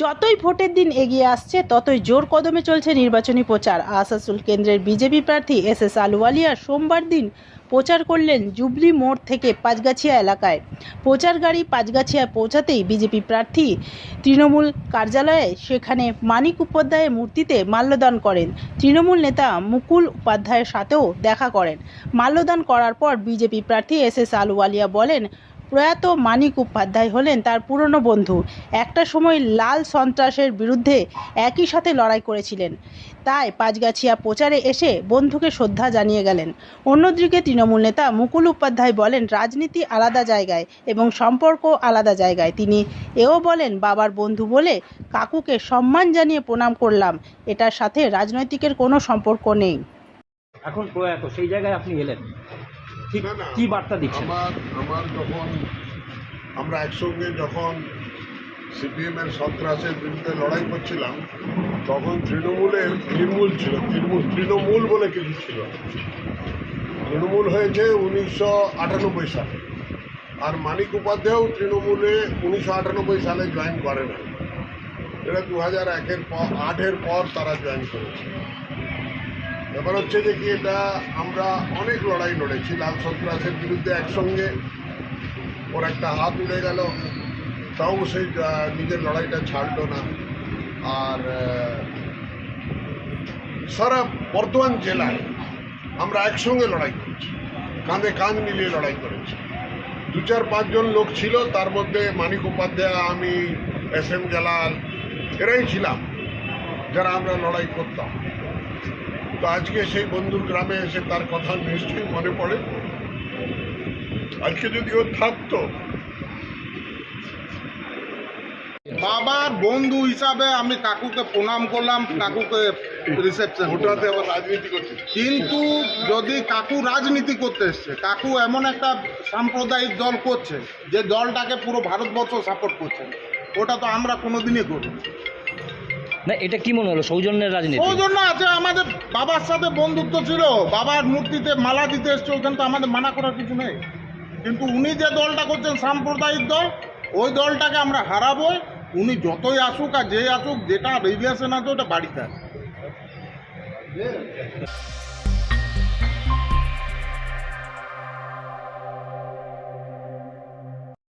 যতই ভোটের দিন এগিয়ে আসছে, ততই জোর কদমে চলছে নির্বাচনী প্রচার। আসানসোল কেন্দ্রের বিজেপি প্রার্থী এস এস আলুওয়ালিয়া সোমবার দিন প্রচার করলেন জুবলি মোড় থেকে পাঁচগাছিয়া এলাকায়। প্রচার গাড়ি পাঁচগাছিয়ায় পৌঁছাতেই বিজেপি প্রার্থী তৃণমূল কার্যালয়ে সেখানে মানিক উপাধ্যায়ের মূর্তিতে মাল্যদান করেন। তৃণমূল নেতা মুকুল উপাধ্যায়ের সাথেও দেখা করেন। মাল্যদান করার পর বিজেপি প্রার্থী এস এস আলুওয়ালিয়া বলেন প্রয়াত মানিক উপাধ্যায় হলেন তার পুরনো বন্ধু। একটা সময় লাল সন্ত্রাসের বিরুদ্ধে একই সাথে লড়াই করেছিলেন। তাই পাঁচগাছিয়া প্রচারে এসে বন্ধুকে শ্রদ্ধা জানিয়ে গেলেন। অন্যদিকে তৃণমূল নেতা মুকুল উপাধ্যায় বলেন, রাজনীতি আলাদা জায়গায় এবং সম্পর্ক আলাদা জায়গায়। তিনি এও বলেন, বাবার বন্ধু বলে কাকুকে সম্মান জানিয়ে প্রণাম করলাম। এটার সাথে রাজনৈতিকের কোনো সম্পর্ক নেই। এখন প্রয়াত, সেই জায়গায় আপনি এলেন। ঠিক কি বার্তা দিচ্ছেন? আমার আমার যখন আমরা একসঙ্গে যখন সিপিএম এর সন্ত্রাসের বিরুদ্ধে লড়াই করছিলাম তখন তৃণমূলের তৃণমূল ছিল তৃণমূল তৃণমূল বলে কিছু ছিল তৃণমূল হয়েছে উনিশশো আটানব্বই সালে। আর মানিক উপাধ্যায়ও তৃণমূলে উনিশশো আটানব্বই সালে জয়েন করে না এটা দু হাজার একের পর আটের পর তারা জয়েন করেছে। ব্যাপার হচ্ছে যে কি এটা আমরা অনেক লড়াই লড়েছি লাল সন্ত্রাসের বিরুদ্ধে একসঙ্গে। ওর একটা হাত উড়ে গেল তাও আহ, নিজের লড়াইটা ছাড়লো না। আর সারা বর্ধমান জেলায় আমরা একসঙ্গে লড়াই করেছি কাঁধে কাঁধ মিলিয়ে লড়াই করেছি। দু চার পাঁচজন লোক ছিল তার মধ্যে মানিক উপাধ্যায় আমি এস এম জালাল এরাই ছিলাম যারা আমরা লড়াই করতাম। তো আজকে সেই বন্ধুর গ্রামে এসে তার কথা নিশ্চয়ই মনে পড়ে। আজকে যদি ও থাকতো। বাবার বন্ধু হিসাবে আমি কাকুকে প্রণাম করলাম কাকুকে রিসেপশন ওটাতে আবার রাজনীতি করছে। কিন্তু যদি কাকু রাজনীতি করতে এসছে কাকু এমন একটা সাম্প্রদায়িক দল করছে যে দলটাকে পুরো ভারতবর্ষ সাপোর্ট করছে। ওটা তো আমরা কোনোদিনই করি না। এটা কি মনে হলো? সৌজন্যের রাজনীতি? সৌজন্য জন্য আছে, আমাদের বাবার সাথে বন্ধুত্ব ছিল, বাবার মূর্তিতে মালা দিতে এসছে, ওখানে তো আমাদের মানা করার কিছু নেই। কিন্তু উনি যে দলটা করছেন, সাম্প্রদায়িক দল, ওই দলটাকে আমরা হারাবো, উনি যতই আসুক আর যে আসুক, যেটা রিলেশন আছে, ওটা বাড়িতে আছে